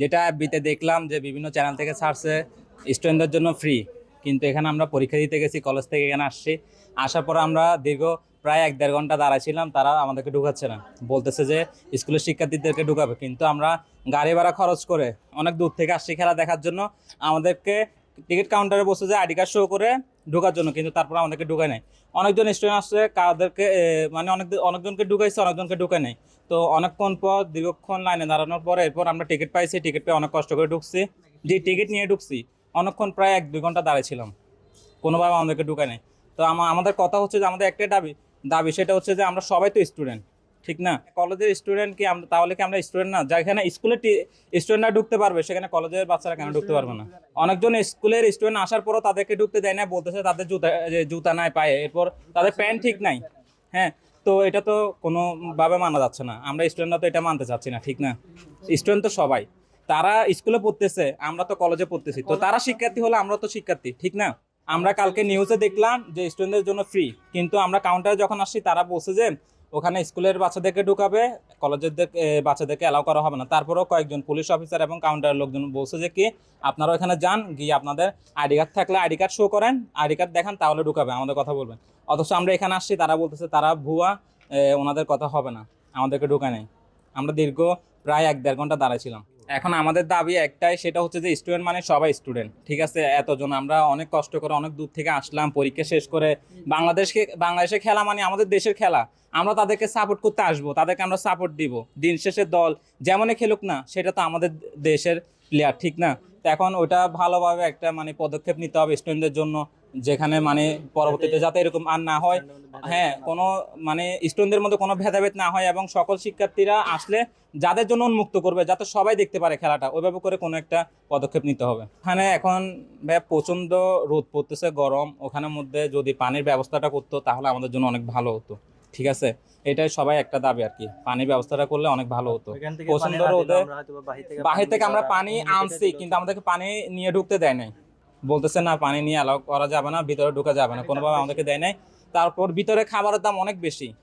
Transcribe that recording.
যেটা বিতে দেখলাম যে বিভিন্ন চ্যানেল থেকে ছাড়ছে স্টুডেন্টদের জন্য ফ্রি কিন্তু এখানে আমরা পরীক্ষা দিতে গেছি কলেজ থেকে এখানে আসছি। আসার পর আমরা দীর্ঘ প্রায় এক দেড় ঘণ্টা দাঁড়াইছিলাম, তারা আমাদেরকে ঢুকাচ্ছে না। বলতেছে যে স্কুলের শিক্ষার্থীদেরকে ঢুকাবে, কিন্তু আমরা গাড়ি ভাড়া খরচ করে অনেক দূর থেকে আসছি খেলা দেখার জন্য। আমাদেরকে টিকিট কাউন্টারে বসে যে আইডি কার্ড শো করে ঢোকার জন্য, কিন্তু তারপর আমাদেরকে ঢুকায় নাই। অনেকজন স্টুডেন্ট আসছে, কাদেরকে মানে অনেক অনেকজনকে ঢুকাইছে, অনেকজনকে ঢুকায় নাই। তো অনেকক্ষণ পর, দীর্ঘক্ষণ লাইনে দাঁড়ানোর পর, এরপর আমরা টিকিট পাইছি, টিকিট পেয়ে অনেক কষ্ট করে ঢুকছি। যে টিকিট নিয়ে ঢুকছি, অনেকক্ষণ প্রায় এক দুই ঘণ্টা দাঁড়িয়েছিলাম কোনোভাবে আমাদেরকে ঢুকায় নাই। তো আমা- আমাদের কথা হচ্ছে যে, আমাদের একটাই দাবি। দাবি সেটা হচ্ছে যে, আমরা সবাই তো স্টুডেন্ট ঠিক না? কলেজের স্টুডেন্ট কি আমরা তাহলে কি আমরা স্টুডেন্ট না? যেখানে স্কুলের স্টুডেন্টরা ঢুকতে পারবে, সেখানে কলেজের বাচ্চারা কেন ঢুকতে পারবে না? অনেকজন স্কুলের স্টুডেন্ট আসার পরও তাদেরকে ঢুকতে দেয় না বলতেছে তাদের জুতা জুতা নাই পায়ে, এরপর তাদের প্যান্ট ঠিক নাই। হ্যাঁ তো এটা তো কোনোভাবে মানা যাচ্ছে না। আমরা স্টুডেন্টরা তো এটা মানতে চাচ্ছি না, ঠিক না? স্টুডেন্ট তো সবাই। তারা স্কুলে পড়তেছে, আমরা তো কলেজে পড়তেছি। তো তারা শিক্ষার্থী হলে আমরা তো শিক্ষার্থী, ঠিক না? আমরা কালকে নিউজে দেখলাম যে স্টুডেন্টদের জন্য ফ্রি কিন্তু আমরা কাউন্টারে যখন আসছি, তারা বলছে যে ওখানে স্কুলের বাচ্চাদেরকে ঢুকাবে, কলেজের বাচ্চাদেরকে অ্যালাউ করা হবে না। তারপরেও কয়েকজন পুলিশ অফিসার এবং কাউন্টারের লোকজন বলছে যে কি, আপনারা ওখানে যান, গিয়ে আপনাদের আইডি কার্ড থাকলে আইডি কার্ড শো করেন, আইডি কার্ড দেখান, তাহলে ঢুকাবে, আমাদের কথা বলবেন। অথচ আমরা এখানে আসছি, তারা বলতেছে তারা ভুয়া ওনাদের কথা হবে না, আমাদেরকে ঢুকায় নেই। আমরা দীর্ঘ প্রায় এক দেড় ঘণ্টা দাঁড়াইছিলাম এখন আমাদের দাবি একটাই, সেটা হচ্ছে যে স্টুডেন্ট মানে সবাই স্টুডেন্ট ঠিক আছে? এতজন, আমরা অনেক কষ্ট করে অনেক দূর থেকে আসলাম, পরীক্ষা শেষ করে বাংলাদেশকে, বাংলাদেশে খেলা মানে আমাদের দেশের খেলা। আমরা তাদেরকে সাপোর্ট করতে আসব, তাদেরকে আমরা সাপোর্ট দিব। দিন শেষে দল যেমনই খেলুক না, সেটা তো আমাদের দেশের প্লেয়ার ঠিক না? তো এখন ওটা ভালোভাবে একটা মানে পদক্ষেপ নিতে হবে স্টুডেন্টদের জন্য। যেখানে মানে পরবর্তীতে যাতে এরকম আর না হয় হ্যাঁ কোনো মানে স্টুডেন্টদের মধ্যে কোনো ভেদাভেদ না হয় এবং সকল শিক্ষার্থীরা আসলে যাদের জন্য উন্মুক্ত করবে যাতে সবাই দেখতে পারে খেলাটা ওইভাবে করে কোনো একটা পদক্ষেপ নিতে হবে। ওখানে এখন ভাই প্রচণ্ড রোদ পড়তেছে গরম ওখানের মধ্যে যদি পানির ব্যবস্থাটা করতো তাহলে আমাদের জন্য অনেক ভালো হতো ঠিক আছে? এটাই সবাই একটা দাবি আর কি পানির ব্যবস্থাটা করলে অনেক ভালো হতো। দিলেও রোদে বাহির থেকে আমরা পানি আনছি কিন্তু আমাদেরকে পানি নিয়ে ঢুকতে দেয় নাই। বলতেছে, না, পানি নিয়ে অ্যালাউ করা যাবে না, ভিতরে ঢুকা যাবে না। কোনোভাবে আমাদেরকে দেয় নাই। তারপর ভিতরে খাবারের দাম অনেক বেশি।